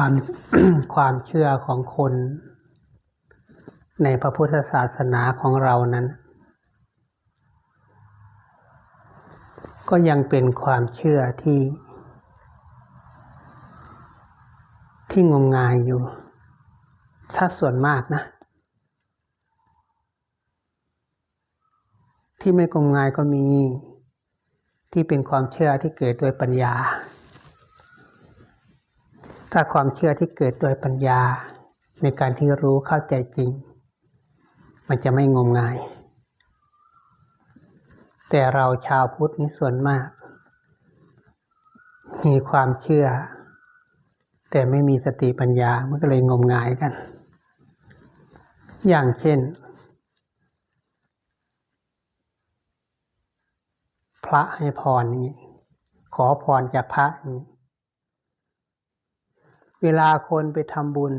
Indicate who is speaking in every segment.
Speaker 1: ความความเชื่อของคนในพระพุทธศาสนาของเรานั้น ก็ยังเป็นความเชื่อที่ ที่งมงายอยู่ ถ้าส่วนมากนะ ที่ไม่งมงายก็มี ที่เป็นความเชื่อที่เกิดโดยปัญญา ถ้าความเชื่อที่เกิดโดยปัญญาในการที่รู้เข้าใจจริง มันจะไม่งมงาย แต่เราชาวพุทธนี่ส่วนมาก มีความเชื่อ แต่ไม่มีสติปัญญา มันก็เลยงมงายกัน อย่างเช่น พระให้พรนี้ขอพรจากพระนี้ เวลาคนไปทำบุญ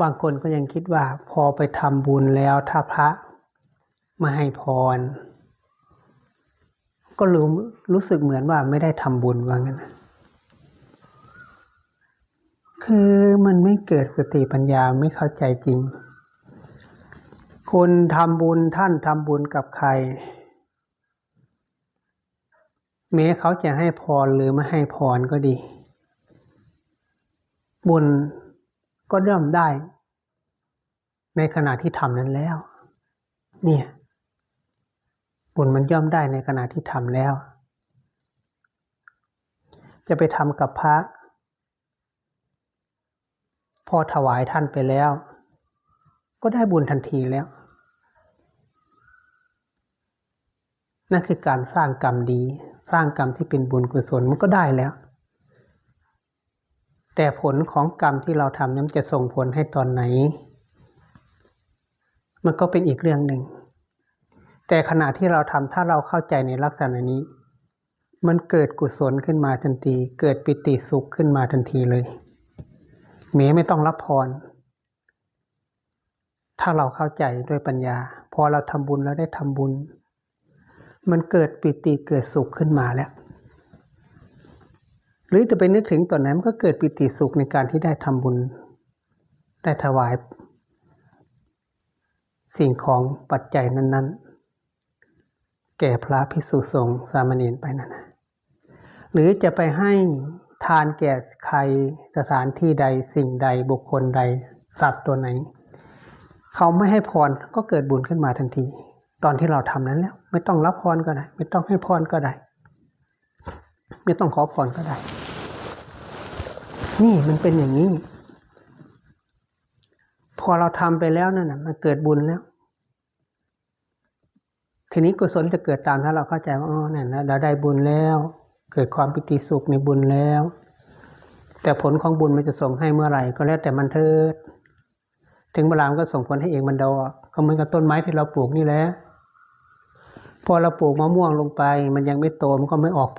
Speaker 1: บางคนก็ยังคิดว่าพอไปทำบุญแล้วถ้าพระมาให้พร ก็รู้รู้สึกเหมือนว่าไม่ได้ทำบุญว่างั้นคือมันไม่เกิดสติปัญญาไม่เข้าใจจริง คนทำบุญท่านทำบุญกับใคร แม้เขาจะให้พรหรือไม่ให้พรก็ดี บุญก็เริ่มได้ ในขณะที่ทำนั้นแล้ว เนี่ย บุญมันย่อมได้ในขณะที่ทำแล้ว จะไปทำกับพระ พอถวายท่านไปแล้ว ก็ได้บุญทันทีแล้วนั่นคือการสร้างกรรมดี สร้างกรรมที่เป็นบุญกุศลมันก็ได้แล้ว แต่ผลของกรรมที่เราทำนั้นจะส่งผลให้ตอนไหน มันก็เป็นอีกเรื่องหนึ่ง แต่ขณะที่เราทำถ้าเราเข้าใจในลักษณะนี้ มันเกิดกุศลขึ้นมาทันที เกิดปิติสุขขึ้นมาทันทีเลยเมไม่ต้องรับพร ถ้าเราเข้าใจด้วยปัญญา พอเราทำบุญแล้วได้ทำบุญ มันเกิดปิติเกิดสุขขึ้นมาแล้ว หรือจะไปนึกถึงตอนนั้นมันก็เกิดปิติสุขในการที่ได้ทำบุญ ได้ถวาย สิ่งของปัจจัยนั้น ๆ แก่พระภิกษุสงฆ์สามเณรไปนั่นนะหรือจะไปให้ทานแก่ใครสถานที่ใดสิ่งใดบุคคลใดสัตว์ตัวไหน เขาไม่ให้พรก็เกิดบุญขึ้นมาทันที ตอนที่เราทำนั้นแล้ว ไม่ต้องรับพรก็ได้ ไม่ต้องให้พรก็ได้ ไม่ต้องขอพรก็ได้ นี่มันเป็นอย่างนี้ พอเราทำไปแล้วนั่นนะมันเกิดบุญแล้วทีนี้กุศลจะเกิดตามถ้าเราเข้าใจว่าอ๋อนั่นเราได้บุญแล้ว เกิดความปิติสุขในบุญแล้ว แต่ผลของบุญมันจะส่งให้เมื่อไหร่ก็แล้วแต่มันเถิด ถึงเวลามันก็ส่งผลให้เองมันดอกก็เหมือนกับต้นไม้ที่เราปลูกนี่แหละ พอเราปลูกมะม่วงลงไป มันยังไม่โตมันก็ไม่ออก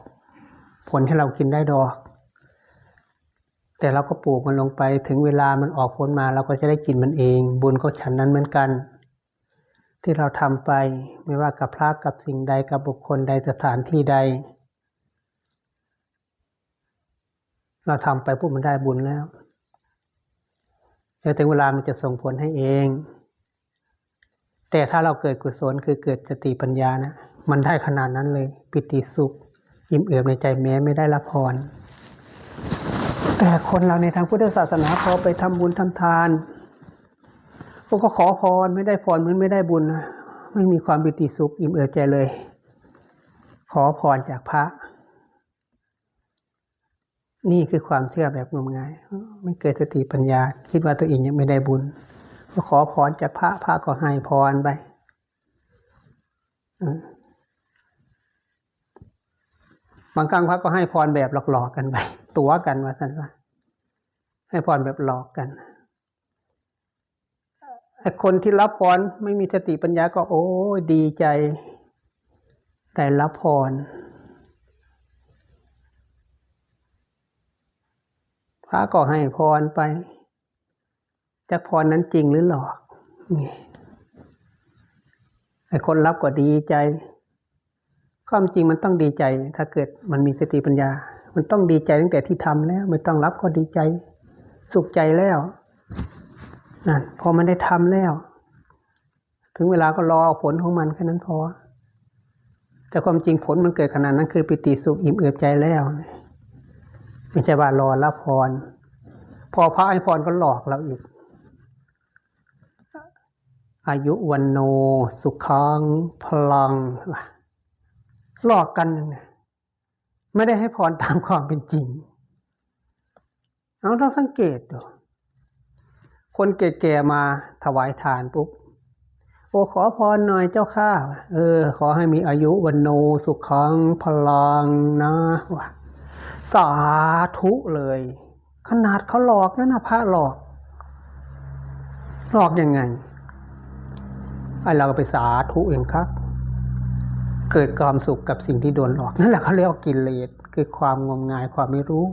Speaker 1: ผลให้เรากินได้ดอก แต่เราก็ปลูกมันลงไปถึงเวลามันออกผลมาเราก็จะได้กินมันเอง บุญก็ฉันนั้นเหมือนกัน ที่เราทำไปไม่ว่ากับพระกับสิ่งใดกับบุคคลใดสถานที่ใด เราทำไปปุ๊บมันได้บุญแล้วแต่ถึงเวลามันจะส่งผลให้เอง แต่ถ้าเราเกิดกุศลคือเกิดสติปัญญานะมันได้ขนาดนั้นเลย ปิติสุข อิ่มเอิบในใจแม้ไม่ได้รับพร แต่คนเราในทางพุทธศาสนาพอไปทำบุญทำทานพวกก็ขอพรไม่ได้พรเหมือนไม่ได้บุญไม่มีความปิติสุข อิ่มเอิบใจเลย ขอพรจากพระ นี่คือความเชื่อแบบงมงาย ไม่เกิดสติปัญญา คิดว่าตัวเองยังไม่ได้บุญ ขอพรจากพระพระก็ให้พรไปบางครั้งพระก็ให้พรแบบหลอกๆกันไปตัวกันว่าสันว่าให้พรแบบหลอกกันไอคนที่รับพรไม่มีสติปัญญาก็โอ้ดีใจแต่รับพรพระก็ให้พรไป จะพรนั้นจริงหรือหลอกไอ้คนรับก็ดีใจ ความจริงมันต้องดีใจ ถ้าเกิดมันมีสติปัญญา มันต้องดีใจตั้งแต่ที่ทำแล้ว ไม่ต้องรับก็ดีใจ สุขใจแล้วนั่นพอมันได้ทำแล้ว ถึงเวลาก็รอผลของมันแค่นั้นพอ แต่ความจริงผลมันเกิดขนาดนั้นคือปิติสุขอิ่มเอิบใจแล้วไม่ใช่ว่ารอรับพร พอพระให้พรก็หลอกเราอีก อายุวันโนสุขังพลังหลอกกัน ไม่ได้ให้พรตามความเป็นจริงเราต้องสังเกตดูคนแก่ๆมาถวายทานปุ๊บโอ้ขอพรหน่อยเจ้าข้าเออ ขอให้มีอายุวันโนสุขังพลังนะวะสาธุเลย ขนาดเขาหลอกนั่นนะพระหลอก หลอกยังไง ไอ้เราก็ไปสาธุเองครับ เกิดความสุขกับสิ่งที่โดนหลอก นั่นแหละเขาเรียกว่ากิเลสคือความงมงายความไม่รู้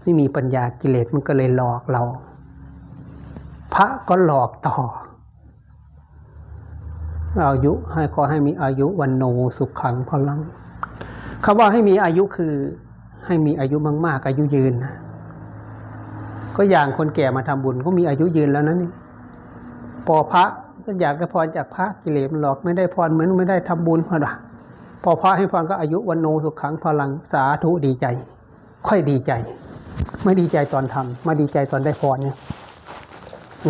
Speaker 1: ไม่มีปัญญากิเลสมันก็เลยหลอกเรา พระก็หลอกต่ออายุให้ขอให้มีอายุวันโนสุขขังพลังคำว่าให้มีอายุคือให้มีอายุมากๆ อายุยืนนะก็อย่างคนแก่มาทำบุญก็มีอายุยืนแล้วนะนี่พอพระ ก็อยากได้พรจากพระกิเลสหลอกไม่ได้พรเหมือนไม่ได้ทำบุญพอดพอพระให้พรก็อายุวันโนสุขขังพลังสาธุดีใจ ค่อยดีใจ ไม่ดีใจตอนทำไม่ดีใจตอนได้พรเนี่ย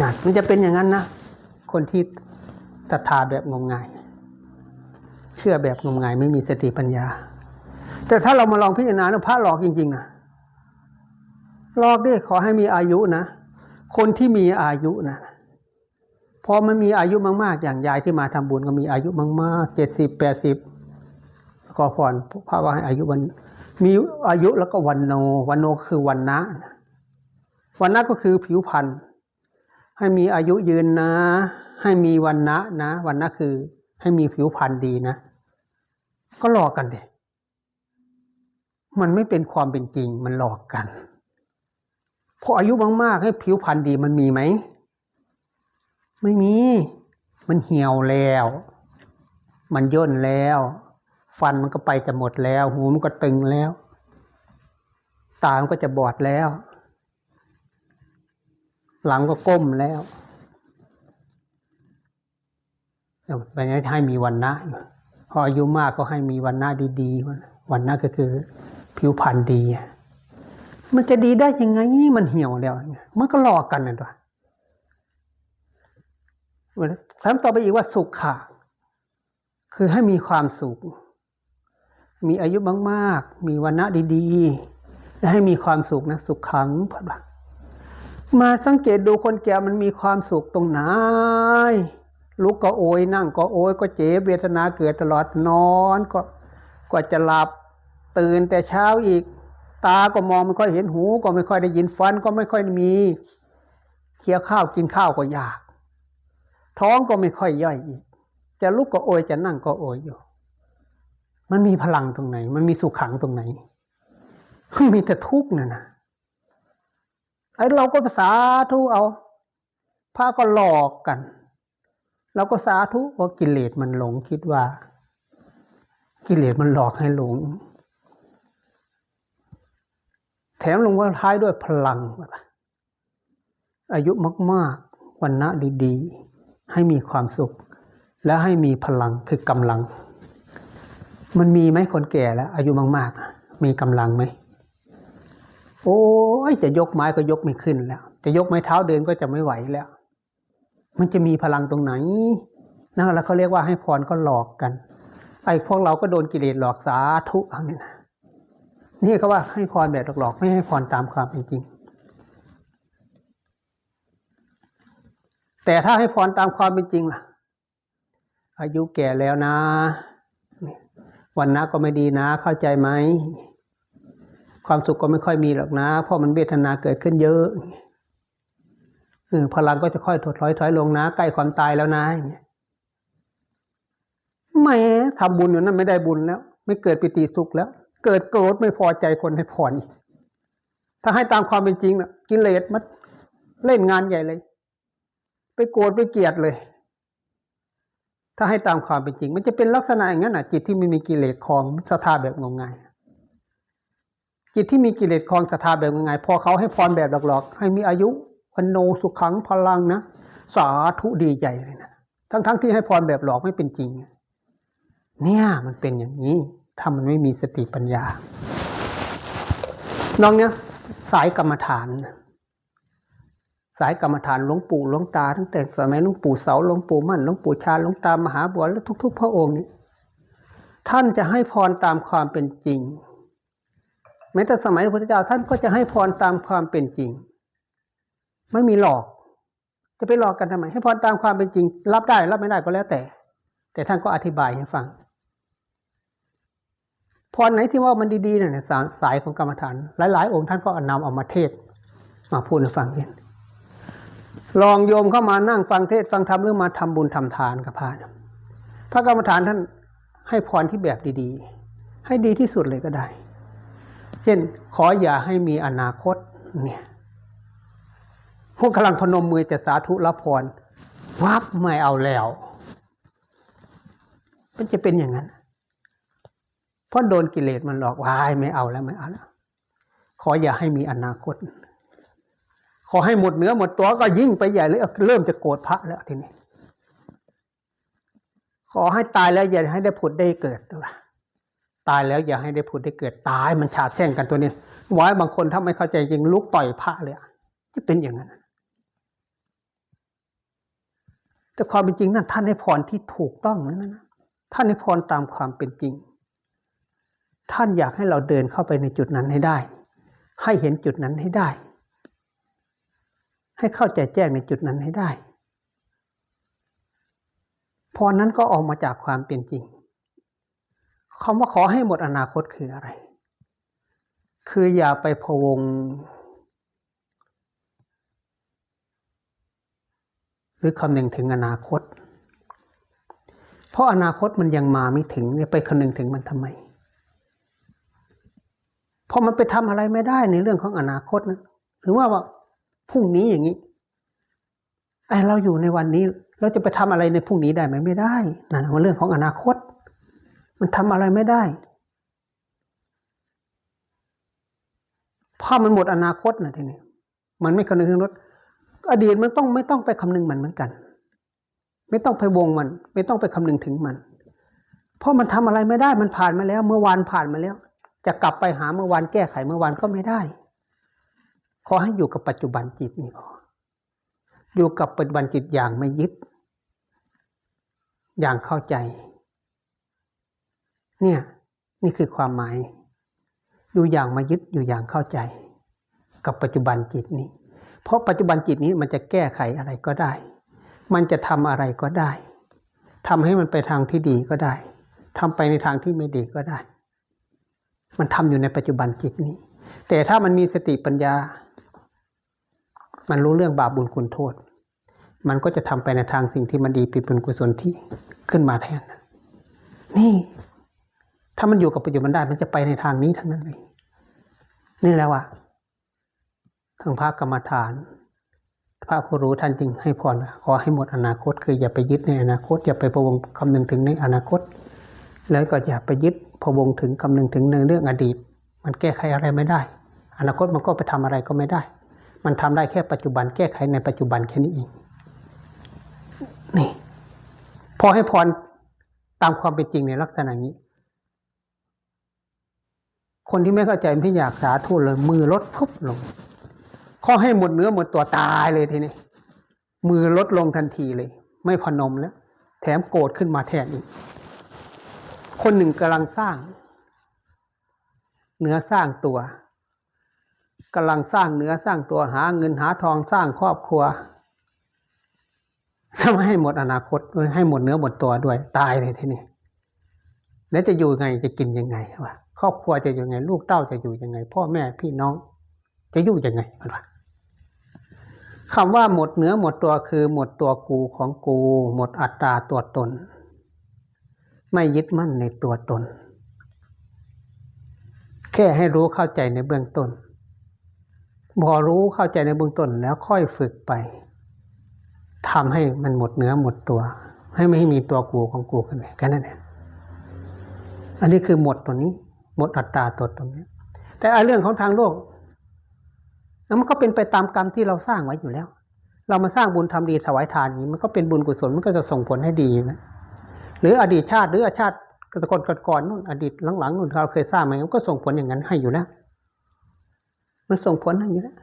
Speaker 1: งานมันจะเป็นอย่างนั้นนะคนที่ศรัทธาแบบงมงาย เชื่อแบบงมงายไม่มีสติปัญญา แต่ถ้าเรามาลองพิจารณาพระหลอกจริงๆนะหลอกดิขอให้มีอายุนะคนที่มีอายุนะ พอมันมีอายุมากๆ อย่างยายที่มาทำบุญก็มีอายุมากๆเจ็ดสิบแปดสิบก็ฟอนพระว่าให้อายุวันมีอายุแล้วก็วันโน วันโนคือวันนะวันนะก็คือผิวพรรณให้มีอายุยืนนะ ให้มีวันนะนะวันนะคือ ให้มีผิวพรรณดีนะ ก็หลอกกันเด็มันไม่เป็นความเป็นจริงมันหลอกกันพออายุมากๆให้ผิวพรรณดีมันมีไหม ไม่มี มันเหี่ยวแล้ว มันย่นแล้ว ฟันมันก็ไปจะหมดแล้ว หูมันก็ตึงแล้ว ตามันก็จะบอดแล้ว หลังก็ก้มแล้วไปนี้ให้มีวันนะพออายุมากก็ให้มีวันหน้าดีๆ วันหน้าก็คือ ผิวพรรณดี มันจะดีได้ยังไงมันเหี่ยวแล้ว มันก็หลอกกันนะตัว ถามต่อไปอีกว่าสุขค่ะ คือให้มีความสุข มีอายุมากๆ มีวันณะดีๆ และให้มีความสุขนะ สุขขังพลังมาสังเกตดูคนแก่มันมีความสุขตรงไหน ลุกก็โอยนั่งก็โอยก็เจ็บเวทนาเกิดตลอดนอนก็กว่าจะหลับตื่นแต่เช้าอีก ตาก็มองไม่ค่อยเห็นหู ก็ไม่ค่อยได้ยินฟันก็ไม่ค่อยมีเคี้ยวข้าวกินข้าวก็ยาก ท้องก็ไม่ค่อยย่อยอีก จะลุกก็โอยจะนั่งก็โอยอยู่ มันมีพลังตรงไหน มันมีสุขขังตรงไหนมีแต่ทุกข์น่ะนะไอ้เราก็สาธุเอาพระก็หลอกกันเราก็สาธุว่ากิเลสมันหลงคิดว่า กิเลสมันหลอกให้หลง แถมลงว่าท้ายด้วยพลังอายุมากๆวันณะดีๆ ให้มีความสุข และให้มีพลังคือกำลัง มันมีไหมคนแก่แล้ว อายุมากๆ มีกำลังไหมโอ้ยจะยกไม้ก็ยกไม่ขึ้นแล้ว จะยกไม้เท้าเดินก็จะไม่ไหวแล้ว มันจะมีพลังตรงไหนนั่นแล้วเขาเรียกว่าให้พรก็หลอกกัน ไอ้พวกเราก็โดนกิเลสหลอกสาธุเอาเนี่ยนะนี่เขาว่าให้พรแบบหลอกๆไม่ให้พรตามความเป็นจริง แต่ถ้าให้พรตามความเป็นจริงล่ะ อายุแก่แล้วนะ วันนะก็ไม่ดีนะ เข้าใจไหม ความสุขก็ไม่ค่อยมีหรอกนะ เพราะมันเวทนาเกิดขึ้นเยอะพลังก็จะค่อยถดถอยถอยลงนะ ใกล้ความตายแล้วนะไม่ทำบุญอยู่นั้นไม่ได้บุญแล้ว ไม่เกิดปิติสุขแล้ว เกิดโกรธไม่พอใจคนให้พรถ้าให้ตามความเป็นจริงนะกิเลสมันเล่นงานใหญ่เลย ไปโกรธไปเกลียดเลย ถ้าให้ตามความเป็นจริง มันจะเป็นลักษณะอย่างนั้นอะ จิตที่ไม่มีกิเลสคลองสถาแบบงมงายจิตที่มีกิเลสคลองศรัทธาแบบยังไงพอเขาให้พรแบบหลอกๆให้มีอายุวันโนสุขังพลังนะสาธุดีใจเลยนะทั้งๆทที่ให้พรแบบหลอกไม่เป็นจริง เนี่ยมันเป็นอย่างนี้ ถ้ามันไม่มีสติปัญญาน้องเนี่ยสายกรรมฐาน สายกรรมฐานหลวงปู่หลวงตาตั้งแต่สมัยหลวงปู่เสาหลวงปู่มั่นหลวงปู่ชาหลวงตามหาบัวและทุก ๆ พระองค์นี้ท่านจะให้พรตามความเป็นจริงแม้แต่สมัยพระพุทธเจ้าท่านก็จะให้พรตามความเป็นจริง ไม่มีหลอก จะไปหลอกกันทำไม ให้พรตามความเป็นจริง รับได้รับไม่ได้ก็แล้วแต่ แต่ท่านก็อธิบายให้ฟังพรไหนที่ว่ามันดีๆเนี่ยสายสายของกรรมฐาน หลายๆ องค์ท่านก็นำเอามาเทศมาพูดให้ฟังเห็น ลองโยมเข้ามานั่งฟังเทศฟังธรรมหรือมาทำบุญทำทานกับพระพระกรรมฐานท่านให้พรที่แบบดีๆ ให้ดีที่สุดเลยก็ได้ เช่น ขออย่าให้มีอนาคต เนี่ย พวกกำลังพนมมือจะสาธุรับพร วับไม่เอาแล้ว มันจะเป็นอย่างนั้น เพราะโดนกิเลสมันหลอกวายไม่เอาแล้วไม่เอาแล้ว ขออย่าให้มีอนาคต ขอให้หมดเนื้อหมดตัวก็ยิ่งไปใหญ่เลยเริ่มจะโกรธพระแล้วทีนี้ ขอให้ตายแล้วอย่าให้ได้ผุดได้เกิดตัวตายแล้วอย่าให้ได้ผุดได้เกิดตายมันฉาดแช่งกันตัวนี้ไว้บางคนถ้าไม่เข้าใจจริงลุกต่อยพระเลยจะเป็นอย่างนั้นแต่ความเป็นจริงนั้นท่านให้พรที่ถูกต้องนั่นนะท่านให้พรตามความเป็นจริง ท่านอยากให้เราเดินเข้าไปในจุดนั้นให้ได้ ให้เห็นจุดนั้นให้ได้ ให้เข้าใจแจ้งในจุดนั้นให้ได้พรนั้นก็ออกมาจากความเป็นจริงคำว่าขอให้หมดอนาคตคืออะไร คืออย่าไปพวง หรือคำนึงถึงอนาคต เพราะอนาคตมันยังมาไม่ถึงเนี่ยไปคำนึงถึงมันทำไม เพราะมันไปทำอะไรไม่ได้ในเรื่องของอนาคตนะ หรือว่าว่า พรุ่งนี้อย่างนี้ไอเราอยู่ในวันนี้ เราจะไปทำอะไรในพรุ่งนี้ได้ไหมไม่ได้นั่นมันเรื่องของอนาคต มันทำอะไรไม่ได้เพราะมันหมดอนาคตนะทีนี้มันไม่คำนึงถึงรถอดีตมันต้องไม่ต้องไปคำนึงมันเหมือนกัน ไม่ต้องไปวงมัน ไม่ต้องไปคำนึงถึงมัน เพราะมันทำอะไรไม่ได้มันผ่านมาแล้ว เมื่อวานผ่านมาแล้ว จะกลับไปหาเมื่อวานแก้ไขเมื่อวานก็ไม่ได้ ขอให้อยู่กับปัจจุบันจิตนี่พออยู่กับปัจจุบันจิตอย่างไม่ยึด อย่างเข้าใจ เนี่ย นี่คือความหมาย อยู่อย่างมายึดอยู่อย่างเข้าใจ กับปัจจุบันจิตนี้ เพราะปัจจุบันจิตนี้มันจะแก้ไขอะไรก็ได้ มันจะทำอะไรก็ได้ทำให้มันไปทางที่ดีก็ได้ทำไปในทางที่ไม่ดีก็ได้ มันทำอยู่ในปัจจุบันจิตนี้ แต่ถ้ามันมีสติปัญญา มันรู้เรื่องบาปบุญคุณโทษ มันก็จะทำไปในทางสิ่งที่มันดีป็นบุญกุศลที่ขึ้นมาแทน นี่ ถ้ามันอยู่กับปัจจุบันได้ มันจะไปในทางนี้ทั้งนั้นเลย นี่และว่าทางพระกรรมฐาน พระผู้รู้ท่านจึงให้พรขอให้หมดอนาคต คืออย่าไปยึดในอนาคต อย่าไปพวงคำนึงถึงในอนาคต แล้วก็อย่าไปยึดพวงถึงคำนึงถึงในเรื่องอดีต มันแก้ไขอะไรไม่ได้ อนาคตมันก็ไปทำอะไรก็ไม่ได้ มันทำได้แค่ปัจจุบันแก้ไขในปัจจุบันแค่นี้เองนี่พอให้พรตามความเป็นจริงในลักษณะนี้ คนที่ไม่เข้าใจไม่อยากสาธุเลย มือลดพุบลงข้อให้หมดเนื้อหมดตัวตายเลยทีนี้มือลดลงทันทีเลย ไม่พนมแล้ว แถมโกรธขึ้นมาแทนอีก คนหนึ่งกำลังสร้าง เนื้อสร้างตัว กำลังสร้างเนื้อสร้างตัวหาเงินหาทองสร้างครอบครัวทำให้หมดอนาคตให้หมดเนื้อหมดตัวด้วย ตายเลยทีนี้แล้วจะอยู่ไงจะกินยังไงวะครอบครัวจะอยู่ยังไง ลูกเต้าจะอยู่ยังไง พ่อแม่พี่น้อง จะอยู่ยังไงมันวะคำว่าหมดเนื้อหมดตัวคือ หมดตัวกูของกู หมดอัตตาตัวตน ไม่ยึดมั่นในตัวตน แค่ให้รู้เข้าใจในเบื้องต้น พอรู้เข้าใจในเบื้องต้นแล้วค่อยฝึกไปทำให้มันหมดเนื้อหมดตัว ให้ไม่ให้มีตัวกูของกูกันเลยแค่นั้นเองอันนี้คือหมดตัวนี้ หมดอัตตาตัวตรงนี้ แต่อเรื่องของทางโลกแล้วมันก็เป็นไปตามกรรมที่เราสร้างไว้อยู่แล้ว เรามาสร้างบุญทำดีถวายทานอย่างนี้ มันก็เป็นบุญกุศลมันก็จะส่งผลให้ดีนะหรืออดีตชาติหรืออาชาติก่อนก่อนๆนู่นอดีตหลังๆนู่นเราเคยสร้างมามันก็ส่งผลอย่างนั้นให้อยู่แล้ว มันส่งผลให้อยู่แล้ว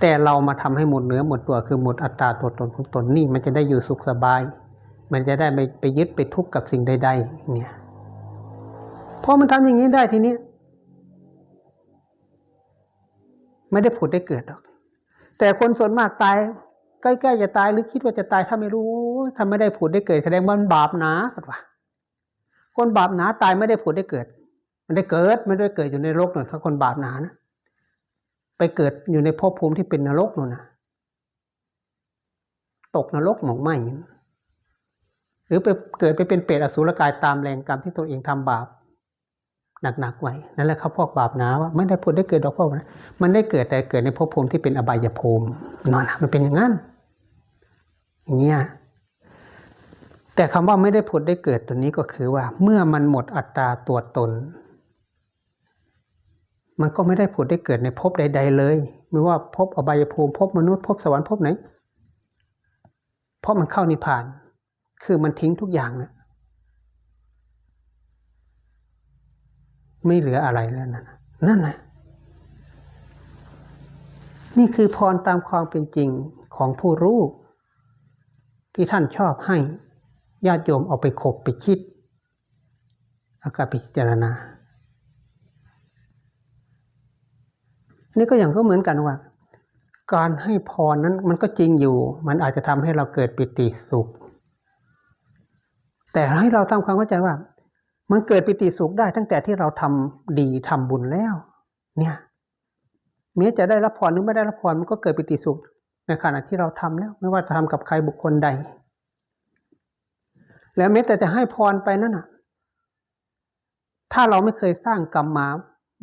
Speaker 1: แต่เรามาทำให้หมดเนื้อหมดตัวคือหมดอัตตาตัวตนของตนนี่ มันจะได้อยู่สุขสบาย มันจะได้ไม่ไปยึดไปทุกข์กับสิ่งใด ๆ เนี่ยพอมันทำอย่างนี้ได้ทีนี้ไม่ได้ผุดได้เกิดหรอก แต่คนส่วนมากตายใกล้ๆจะตายหรือคิดว่าจะตายถ้าไม่รู้ถ้าไม่ได้ผุดได้เกิด แสดงว่ามันบาปหนาสักว่าคนบาปหนาตายไม่ได้ผุดได้เกิด มันได้เกิดไม่ได้เกิดอยู่ในโลกหน่อยถ้าคนบาปหนานะไปเกิดอยู่ในภพภูมิที่เป็นนรกนู่นนะตกนรกหมองไหมหรือไปเกิดไปเป็นเปรตอสุรกายตามแรงกรรมที่ตัวเองทำบาปหนักๆไว้นั่นแหละเขาพวกบาปหนาว่าไม่ได้ผุดได้เกิดดอกพ่อนะมันได้เกิดแต่เกิดในภพภูมิที่เป็นอบายภูมินั่นมันเป็นอย่างนั้นอย่างเงี้ยแต่คำว่าไม่ได้ผุดได้เกิดตัวนี้ก็คือว่า เมื่อมันหมดอัตตาตัวตน มันก็ไม่ได้ผุดได้เกิดในภพใด ๆ เลย ไม่ว่าภพอบายภูมิภพมนุษย์ภพสวรรค์ภพไหน เพราะมันเข้านิพพาน คือมันทิ้งทุกอย่างนะไม่เหลืออะไรแล้วนั่นนั่นนะนี่คือพรตามความเป็นจริงของผู้รู้ ที่ท่านชอบให้ญาติโยมเอาไปขบไปคิดแล้วก็พิจารณา นี่ก็อย่างก็เหมือนกันว่า การให้พรนั้นมันก็จริงอยู่ มันอาจจะทำให้เราเกิดปิติสุข แต่ให้เราทำความเข้าใจว่า มันเกิดปิติสุขได้ตั้งแต่ที่เราทำดีทำบุญแล้ว เนี่ยแม้จะได้รับพรหรือไม่ได้รับพรมันก็เกิดปิติสุข ในขณะที่เราทำแล้ว ไม่ว่าจะทำกับใครบุคคลใด แล้วแม้แต่จะให้พรไปนั่นน่ะ ถ้าเราไม่เคยสร้างกรรมมา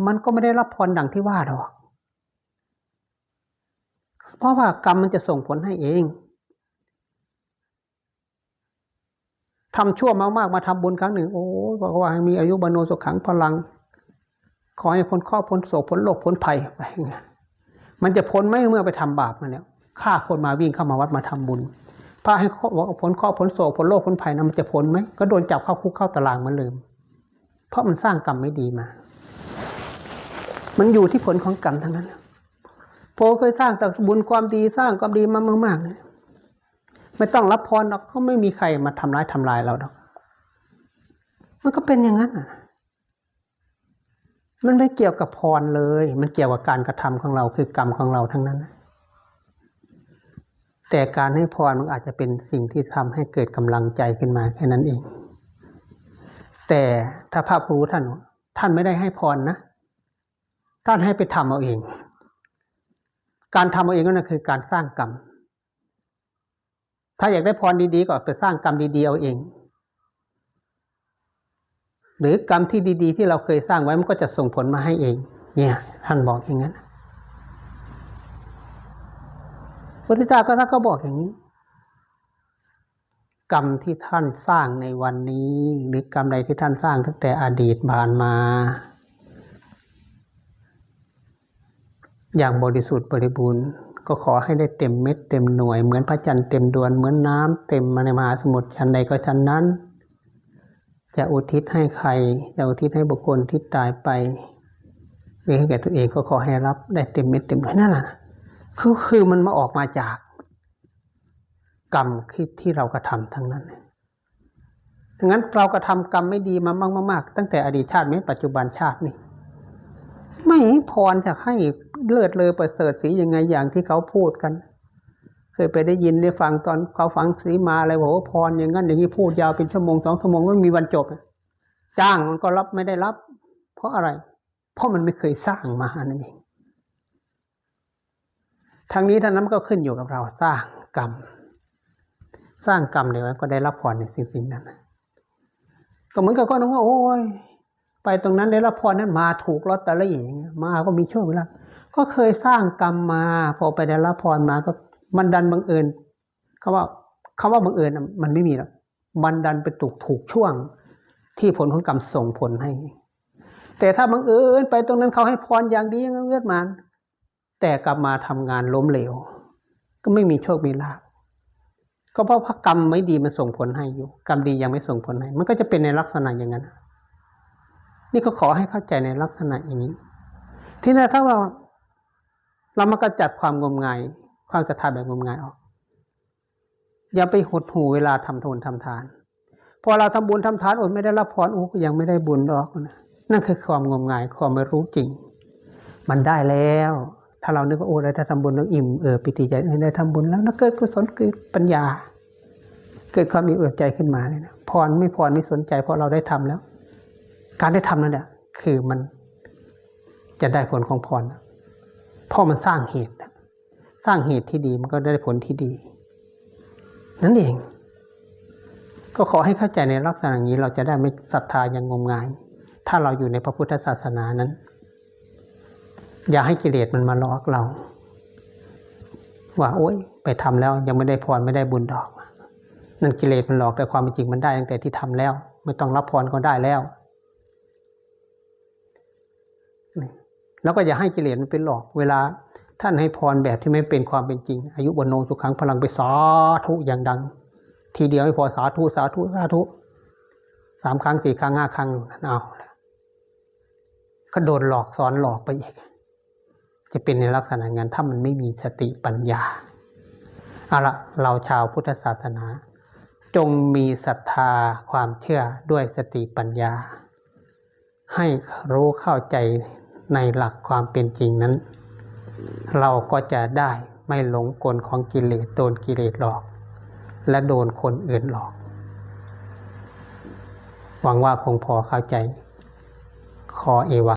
Speaker 1: มันก็ไม่ได้รับพรดังที่ว่าหรอก เพราะว่ากรรมมันจะส่งผลให้เองทำชั่วมาก ๆ มาทำบุญครั้งหนึ่ง โอ้บอกว่ามีอายุบรรโนสุขังพลัง ขอให้พ้นข้อพ้นโศกพ้นโลกพ้นภัยไปเงี้ยมันจะพ้นไหมเมื่อไปทำบาปมาแล้วฆ่าคนมาวิ่งเข้ามาวัดมาทำบุญพระให้บอกพ้นข้อพ้นโศกพ้นโลกพ้นภัยนะมันจะพ้นไหมก็โดนจับเข้าคุกเข้าตารางมันเลืมเพราะมันสร้างกรรมไม่ดีมา มันอยู่ที่ผลของกรรมทั้งนั้น โพเคยสร้างแต่บุญความดีสร้างความดีมามากๆเลยไม่ต้องรับพรหรอกเขาไม่มีใครมาทำร้ายทำลายเราหรอก มันก็เป็นอย่างนั้นอะ มันไม่เกี่ยวกับพรเลย มันเกี่ยวกับการกระทำของเราคือกรรมของเราทั้งนั้นแต่การให้พรมันอาจจะเป็นสิ่งที่ทำให้เกิดกำลังใจขึ้นมาแค่นั้นเอง แต่ถ้าพระครูท่าน ท่านไม่ได้ให้พรนะท่านให้ไปทำเอาเอง การทำเอาเองนั่นคือการสร้างกรรม ถ้าอยากได้พรดีๆก็ไปสร้างกรรมดีๆเอาเอง หรือกรรมที่ดีๆ ที่เราเคยสร้างไว้มันก็จะส่งผลมาให้เอง เนี่ย ท่านบอกอย่างนั้นพุทธเจ้าก็ท่านก็บอกอย่างนี้ กรรมที่ท่านสร้างในวันนี้ หรือกรรมใดที่ท่านสร้างตั้งแต่อดีตผ่านมา อย่างบริสุทธิ์บริบูรณ์ ก็ขอให้ได้เต็มเม็ดเต็มหน่วย เหมือนพระจันทร์เต็มดวงเหมือนน้ำเต็มมาในมหาสมุทรชั้นใดก็ชั้นนั้น จะอุทิศให้ใคร จะอุทิศให้บุคคลที่ตายไปหรือให้แก่ตัวเองก็ขอให้รับได้เต็มเม็ดเต็มหน่วยนั่นแหละคือคือมันมาออกมาจาก กรรมที่ที่เรากระทาทั้งนั้นดังนั้นเรากระทากรรมไม่ดีมามากๆตั้งแต่อดีตชาติไม่ปัจจุบันชาตินี่ ไม่พรจะให้เลือดเลยประเสริฐสียังไงอย่างที่เขาพูดกัน เคยไปได้ยินได้ฟังตอนเขาฟังสีมาอะไรบอกว่าพรอย่างนั้นอย่างนี้พูดยาวเป็นชั่วโมงสองชั่วโมงไม่มีวันจบจ้างมันก็รับไม่ได้รับ เพราะอะไร เพราะมันไม่เคยสร้างมานั่นเองทางนี้ท่านนั้นก็ขึ้นอยู่กับเราสร้างกรรม สร้างกรรมเดี๋ยวก็ได้รับพรในสิ่งสิ่งนั้นก็เหมือนกับคนนึงว่าโอ้ย ไปตรงนั้นได้รับพรนั้นมาถูกลอตเตอรี่มาก็มีโช่วงเวลาก็เคยสร้างกรรมมา พอไปได้รับพรมาก็มันดันบังเอิญคาว่าคาว่าบังเอิญมันไม่มีหรอกมันดันไปถูกถูกช่วงที่ผลของกรรมส่งผลให้ แต่ถ้าบังเอิญไปตรงนั้นเขาให้พรอย่างดีอย่างเลือมันแต่กลับมาทำงานล้มเหลว ก็ไม่มีโชคมีลาภก็เพราะพระกรรมไม่ดีมันส่งผลให้อยู่ กรรมดียังไม่ส่งผลให้ มันก็จะเป็นในลักษณะอย่างนั้น นี่ก็ขอให้เข้าใจในลักษณะอย่างนี้ ที่นั่นถ้าเราเรามากระจัดความงมงาย ความศรัทธาแบบงมงายออก อย่าไปหดหูเวลาทำทุนทำทาน พอเราทำบุญทำทานอ้ยไม่ได้รับพรโอ้ก็ยังไม่ได้บุญดอกนะนั่นคือความงมงายความไม่รู้จริง มันได้แล้ว ถ้าเรานึกว่าโอ้ได้ถ้าทำบุญแล้วอิ่มเออปิติใจได้ทำบุญแล้วแล้วเกิดกุศลเกิดปัญญา เกิดความมีเอือใจขึ้นมาเลยนะพรไม่พรไม่สนใจเพราะเราได้ทำแล้ว การได้ทำนั่นแหละคือมันจะได้ผลของพรเพราะมันสร้างเหตุ สร้างเหตุที่ดีมันก็ได้ผลที่ดี นั่นเอง ก็ขอให้เข้าใจในลักษณะนี้เราจะได้ไม่ศรัทธาอย่างงมงาย ถ้าเราอยู่ในพระพุทธศาสนานั้น อย่าให้กิเลสมันมาหลอกเรา ว่าโอ๊ยไปทำแล้วยังไม่ได้พรไม่ได้บุญดอก นั่นกิเลสมันหลอกแต่ความเป็นจริงมันได้ตั้งแต่ที่ทำแล้ว ไม่ต้องรับพรก็ได้แล้ว แล้วก็อย่าให้กิเลสมันเป็นหลอก เวลาท่านให้พรแบบที่ไม่เป็นความเป็นจริง อายุวันโนสุขังพลังไปสาธุอย่างดัง ทีเดียวไม่พอสาธุสาธุสาธุสามครั้งสี่ครั้งห้าครั้งเอาก็โดนหลอกสอนหลอกไปอีก จะเป็นในลักษณะงานถ้ามันไม่มีสติปัญญาเอาละเราชาวพุทธศาสนา จงมีศรัทธาความเชื่อด้วยสติปัญญา ให้รู้เข้าใจ ในหลักความเป็นจริงนั้น เราก็จะได้ไม่หลงกลของกิเลสโดนกิเลสหลอก และโดนคนอื่นหลอก หวังว่าคงพอเข้าใจ ขอเอวะ